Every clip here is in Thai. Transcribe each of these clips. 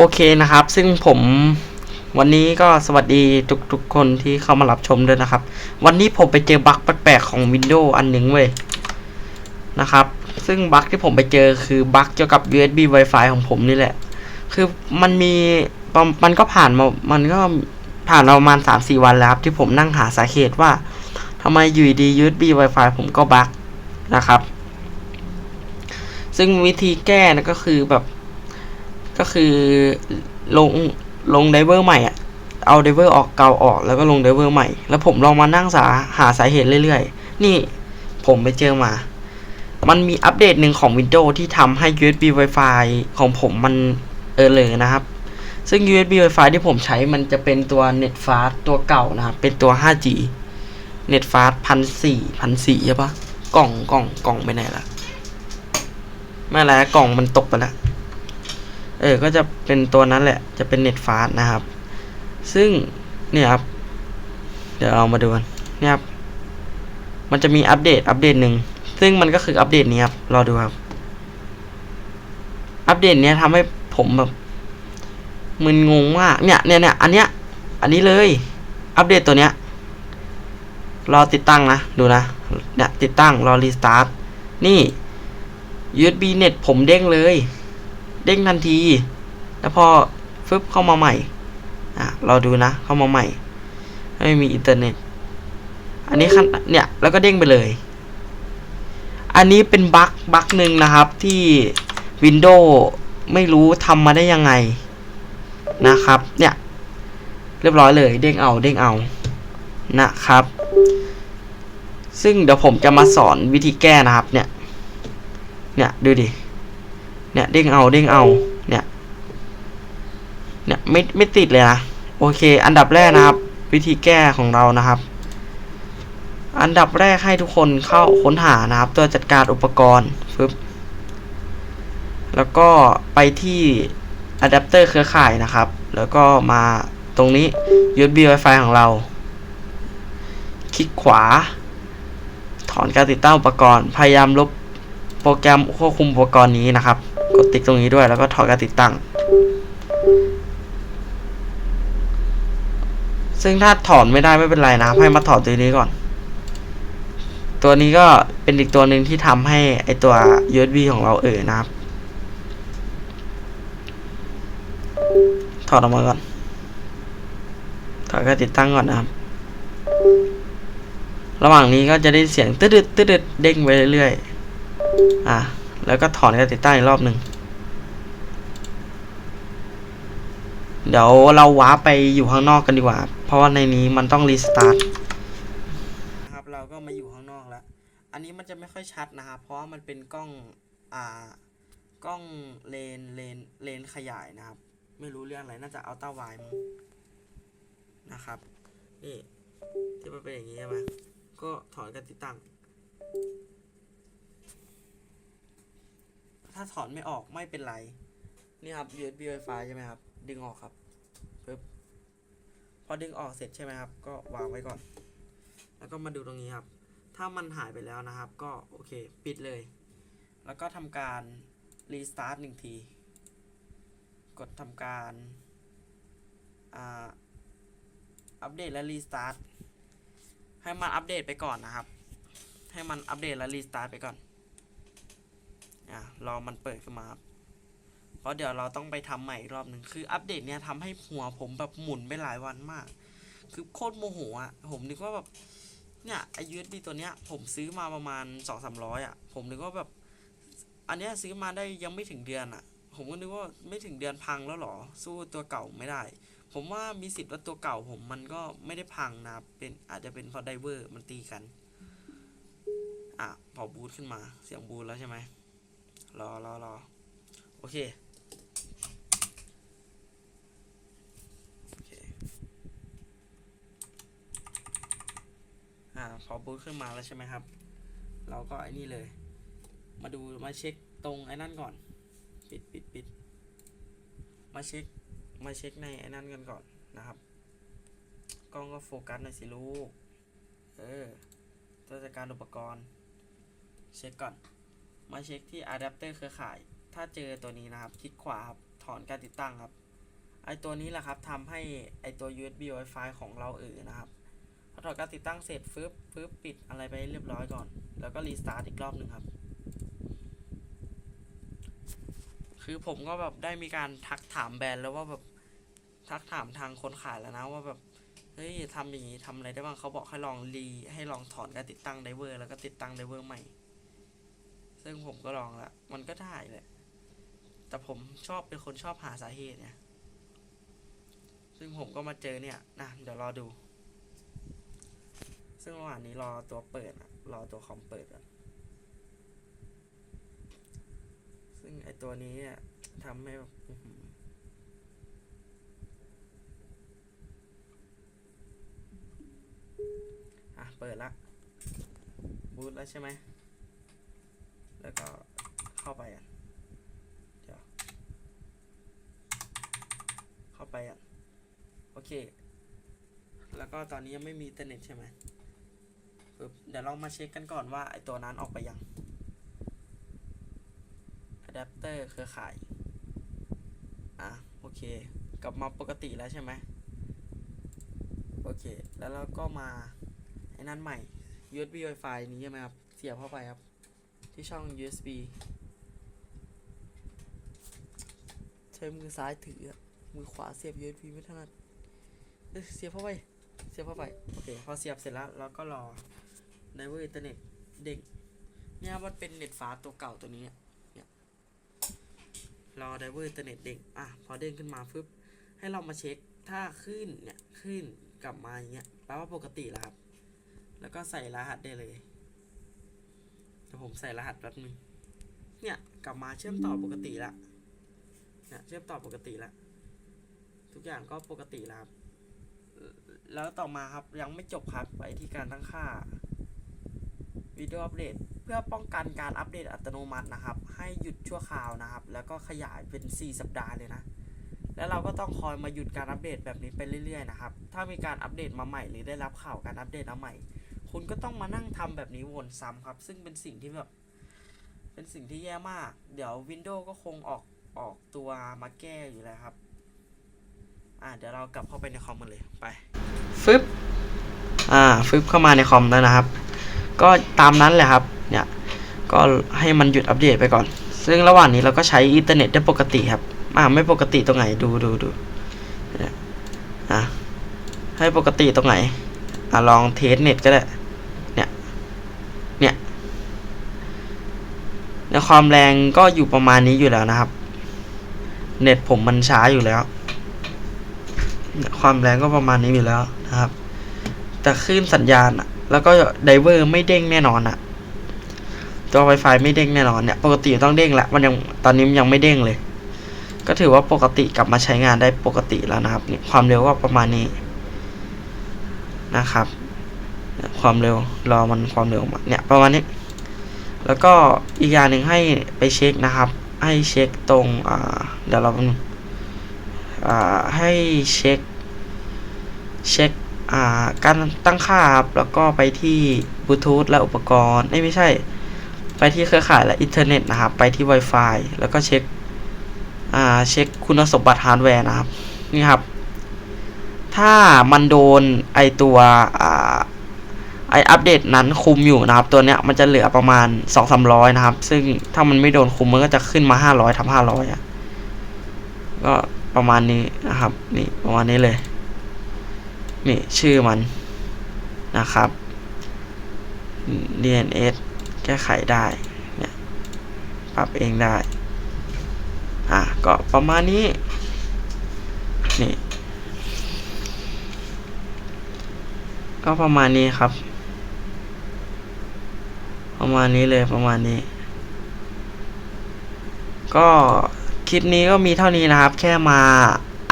โอเคนะครับ ซึ่งผมวันนี้ก็สวัสดีทุกๆคนที่เข้ามารับชมด้วยนะครับ วันนี้ผมไปเจอบั๊กแปลกๆของ Windows อันหนึ่งเว้ยนะครับ ซึ่งบั๊กที่ผมไปเจอคือบั๊กเกี่ยวกับ USB Wi-Fi ของผมนี่แหละ คือมันมีมันก็ผ่านมา มันก็ผ่านมาประมาณ 3-4 วันแล้วครับ ที่ผมนั่งหาสาเหตุว่าทำไมอยู่ดี USB Wi-Fi ผมก็บั๊กนะครับ ซึ่งวิธีแก้นะก็คือแบบ ก็คือลงลงไดเวอร์ใหม่อะเอาไดเวอร์ออกเก่าออกแล้วก็ลงไดเวอร์ใหม่ แล้วผมลองมานั่งสาหาสาเหตุเรื่อยๆ นี่ผมไปเจอมา มันมีอัปเดตหนึ่งของ Windows ที่ทำให้ USB Wi-Fi ของผมมันเออเลยนะครับ ซึ่ง USB Wi-Fi ที่ผมใช้มันจะเป็นตัว NetFast ตัวเก่านะครับ เป็นตัว 5G NetFast พันสี่พันสี่ใช่ปะกล่องกล่องกล่องไปไหนละไม่แล้วกล่องมันตกไปแล้ว เออ ก็จะเป็นตัวนั้นแหละ จะเป็นเน็ตฟาสนะครับ ซึ่งเนี่ยครับ เดี๋ยวเรามาดูกันเนี่ยครับ มันจะมีอัปเดตอัปเดตหนึ่ง ซึ่งมันก็คืออัปเดตนี้ครับ รอดูครับ อัปเดตเนี้ยทำให้ผมแบบมึนงงมากเนี่ยเนี่ยเนี่ยอันเนี้ย อันนี้เลย อัปเดตตัวเนี้ย รอติดตั้งนะ ดูนะ เนี่ยติดตั้ง รอรีสตาร์ท นี่ USB เน็ตผมเด้งเลย เด้งทันที แล้วพอฟึบเข้ามาใหม่ อะเราดูนะ เข้ามาใหม่ ไม่มีอินเทอร์เน็ต อันนี้ขั้นเนี่ย แล้วก็เด้งไปเลย อันนี้เป็นบั๊กบั๊กหนึ่งนะครับที่ Windows ไม่รู้ทำมาได้ยังไงนะครับ เนี่ย เรียบร้อยเลย เด้งเอาเด้งเอานะครับ ซึ่งเดี๋ยวผมจะมาสอนวิธีแก้นะครับ เนี่ย เนี่ยดูดิ เนี่ยเด้งเอาเด้งเอา เนี่ย เนี่ยไม่ไม่ติดเลยนะ โอเค อันดับแรกนะครับ วิธีแก้ของเรานะครับ อันดับแรกให้ทุกคนเข้าค้นหานะครับ ตัวจัดการอุปกรณ์ฟึบแล้วก็ไปที่อะแดปเตอร์เครือข่ายนะครับ แล้วก็มาตรงนี้ USB Wi-Fi ของเรา คลิกขวา ถอนการติดตั้งอุปกรณ์ พยายามลบโปรแกรมควบคุมอุปกรณ์นี้นะครับ กดติ๊กตรงนี้ด้วยแล้วก็ถอดการติดตั้ง ซึ่งถ้าถอนไม่ได้ไม่เป็นไรนะครับให้มาถอดตัวนี้ก่อน ตัวนี้ก็เป็นอีกตัวหนึ่งที่ทำให้ไอตัว USB ของเราเอ่อนะครับ ถอดออกมาก่อนถอดการติดตั้งก่อนนะครับระหว่างนี้ก็จะได้เสียงตืดๆตืดๆเด้งไปเรื่อยๆ อะ แล้วก็ถอนการติดตั้งอีกรอบหนึ่งเดี๋ยวเราว้าร์ปไปอยู่ข้างนอกกันดีกว่า เพราะว่าในนี้มันต้องรีสตาร์ทนะครับเราก็มาอยู่ข้างนอกแล้ว อันนี้มันจะไม่ค่อยชัดนะครับเพราะว่ามันเป็นกล้องอ่ากล้องเลนเลนเลนขยายนะครับ ไม่รู้เรื่องอะไรน่าจะอัลต้าไวมั้งนะครับนี่ที่มันเป็นอย่างนี้ใช่ไหมก็ถอนการติดตั้ง ถ้าถอนไม่ออกไม่เป็นไร นี่ครับ USB Wi-Fi ใช่ไหมครับ ดึงออกครับปึ๊บพอดึงออกเสร็จใช่ไหมครับ ก็วางไว้ก่อน แล้วก็มาดูตรงนี้ครับ ถ้ามันหายไปแล้วนะครับ ก็โอเค ปิดเลย แล้วก็ทำการรีสตาร์ทหนึ่งที กดทำการอ่าอัปเดตและรีสตาร์ทให้มันอัปเดตไปก่อนนะครับ ให้มันอัปเดตและรีสตาร์ทไปก่อน อะรอมันเปิดขึ้นมาครับเพราะเดี๋ยวเราต้องไปทำใหม่อีกรอบหนึ่งคืออัปเดตเนี้ยทำให้หัวผมแบบหมุนไปหลายวันมาก คือโคตรโมโหอะผมนึกว่าแบบเนี่ยไอ USB ตัวเนี้ยผมซื้อมาประมาณสองสามร้อยอะ ผมนึกว่าแบบ อันเนี้ยซื้อมาได้ยังไม่ถึงเดือนอะ ผมก็นึกว่าไม่ถึงเดือนพังแล้วหรอ สู้ตัวเก่าไม่ได้ ผมว่ามีสิทธิ์ว่าตัวเก่าผมมันก็ไม่ได้พังนะเป็นอาจจะเป็นเพราะไดเวอร์มันตีกัน อะพอบูทขึ้นมาเสียงบูทแล้วใช่ไหม รอรอรอโอเคโอเคอ่าพอบูทขึ้นมาแล้วใช่ไหมครับ เราก็ไอ้นี่เลย มาดูมาเช็คตรงไอ้นั่นก่อน ปิดปิดปิดมาเช็คมาเช็คในไอ้นั่นกันก่อนนะครับ กล้องก็โฟกัสหน่อยสิลูก เออตัวจัดการอุปกรณ์ เช็คก่อน มาเช็คที่อะแดปเตอร์เครือข่าย ถ้าเจอตัวนี้นะครับ คลิกขวาครับถอนการติดตั้งครับ ไอตัวนี้แหละครับทำให้ไอตัว USB Wi-Fi ของเราเออนะครับพอถอดการติดตั้งเสร็จฟึบฟึบปิดอะไรไปเรียบร้อยก่อน แล้วก็รีสตาร์ทอีกรอบหนึ่งครับ คือผมก็แบบได้มีการทักถามแบรนด์แล้วว่าแบบทักถามทางคนขายแล้วนะว่าแบบเฮ้ยทำอย่างนี้ทำอะไรได้บ้างเขาบอกให้ลองรีให้ลองถอนการติดตั้งไดเวอร์แล้วก็ติดตั้งไดเวอร์ใหม่ ซึ่งผมก็ลองละ มันก็ได้แหละ แต่ผมชอบเป็นคนชอบหาสาเหตุเนี่ย ซึ่งผมก็มาเจอเนี่ยนะเดี๋ยวรอดู ซึ่งระหว่างนี้รอตัวเปิดอะรอตัวคอมเปิดอะซึ่งไอตัวนี้ทำให้แบบอะ เปิดละ บูตแล้วใช่ไหม แล้วก็เข้าไปอะเดี๋ยวเข้าไปอะโอเค แล้วก็ตอนนี้ยังไม่มีอินเทอร์เน็ตใช่ไหมปึ๊บเดี๋ยวเรามาเช็คกันก่อนว่าไอตัวนั้นออกไปยังอะแดปเตอร์เครือข่าย อะ โอเค กลับมาปกติแล้วใช่ไหมโอเค แล้วเราก็มาไอ้นั่นใหม่ USB Wi-Fi นี้ใช่ไหมครับ เสียบเข้าไปครับ ที่ช่อง USB ใช้มือซ้ายถือ มือขวาเสียบ USB ไม่ถนัดเสียบเข้าไป เสียบเข้าไป โอเค พอเสียบเสร็จแล้วเราก็รอในเวอร์อินเทอร์เน็ตเด้งเนี่ยมันเป็นเน็ตฟ้าตัวเก่าตัวนี้เนี่ยรอไดเวอร์อินเทอร์เน็ตเด้งอะ พอเด้งขึ้นมาปึ๊บ ให้เรามาเช็ค ถ้าขึ้นเนี่ย ขึ้นกลับมาอย่างเงี้ย แปลว่าปกติแล้วครับ แล้วก็ใส่รหัสได้เลย เดี๋ยวผมใส่รหัสแป๊บนึงเนี่ย กลับมาเชื่อมต่อปกติละเนี่ยเชื่อมต่อปกติละทุกอย่างก็ปกติแล้วครับแล้วต่อมาครับยังไม่จบครับไปที่การตั้งค่าวิดีโออัปเดตเพื่อป้องกันการอัปเดตอัตโนมัตินะครับ ให้หยุดชั่วคราวนะครับ แล้วก็ขยายเป็น 4 สัปดาห์เลยนะ แล้วเราก็ต้องคอยมาหยุดการอัปเดตแบบนี้ไปเรื่อยๆนะครับ ถ้ามีการอัปเดตมาใหม่หรือได้รับข่าวการอัปเดตมาใหม่ คุณก็ต้องมานั่งทำแบบนี้วนซ้ำครับ ซึ่งเป็นสิ่งที่แบบ เป็นสิ่งที่แย่มาก เดี๋ยว Windows ก็คงออกออกตัวมาแก้อยู่แล้วครับ อ่าเดี๋ยวเรากลับเข้าไปในคอมกันเลยไปฟึบอ่าฟึบเข้ามาในคอมแล้วนะครับ ก็ตามนั้นแหละครับ เนี่ย ก็ให้มันหยุดอัปเดตไปก่อน ซึ่งระหว่างนี้เราก็ใช้อินเทอร์เน็ตได้ปกติครับ อ่าไม่ปกติตรงไหนดูดูดูอะให้ปกติตรงไหนอะลองเทสเน็ตก็ได้ เนี่ย เนี่ย ในความแรงก็อยู่ประมาณนี้อยู่แล้วนะครับ เน็ตผมมันช้าอยู่แล้ว ความแรงก็ประมาณนี้อยู่แล้วนะครับ แต่คลื่นสัญญาณอะแล้วก็ไดเวอร์ไม่เด้งแน่นอนอะตัว Wi-Fi ไม่เด้งแน่นอนเนี่ยปกติต้องเด้งแหละมันยังตอนนี้มันยังไม่เด้งเลย ก็ถือว่าปกติกลับมาใช้งานได้ปกติแล้วนะครับนี่ความเร็วก็ประมาณนี้นะครับ ความเร็วรอมันความเร็วมาเนี่ยประมาณนี้ แล้วก็อีกอย่างหนึ่งให้ไปเช็คนะครับ ให้เช็คตรงเดี๋ยวเราให้เช็คเช็คการตั้งค่าครับแล้วก็ไปที่บลูทูธและอุปกรณ์ไม่ใช่ ไปที่เครือข่ายและอินเทอร์เน็ตนะครับ ไปที่ Wi-Fi แล้วก็เช็คเช็คคุณสมบัติฮาร์ดแวร์นะครับ นี่ครับ ถ้ามันโดนไอตัว ไออัปเดตนั้นคุมอยู่นะครับ ตัวเนี้ยมันจะเหลือประมาณสองสามร้อยนะครับ ซึ่งถ้ามันไม่โดนคุมมันก็จะขึ้นมาห้าร้อยทำห้าร้อยอะก็ประมาณนี้นะครับ นี่ประมาณนี้เลย นี่ชื่อมันนะครับ DNS แก้ไขได้เนี่ยปรับเองได้ อะก็ประมาณนี้ นี่ ก็ประมาณนี้ครับ ประมาณนี้เลยประมาณนี้ ก็คลิปนี้ก็มีเท่านี้นะครับ แค่มา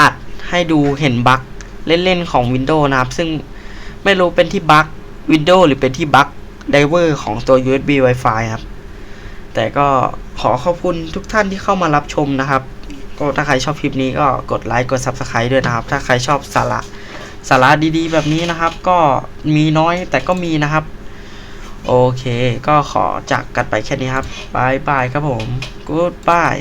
อัดให้ดูเห็นบั๊กเล่นๆของ Windows นะครับ ซึ่งไม่รู้เป็นที่บั๊ก Windows หรือเป็นที่บั๊กไดเวอร์ของตัว USB Wi-Fi ครับ แต่ก็ขอขอบคุณทุกท่านที่เข้ามารับชมนะครับ ก็ถ้าใครชอบคลิปนี้ก็กดไลค์กด Subscribe ด้วยนะครับ ถ้าใครชอบสาระสาระดีๆ แบบนี้นะครับ ก็มีน้อยแต่ก็มีนะครับ โอเค ก็ขอจากกันไปแค่นี้ครับบายบายครับผม กู๊ดบาย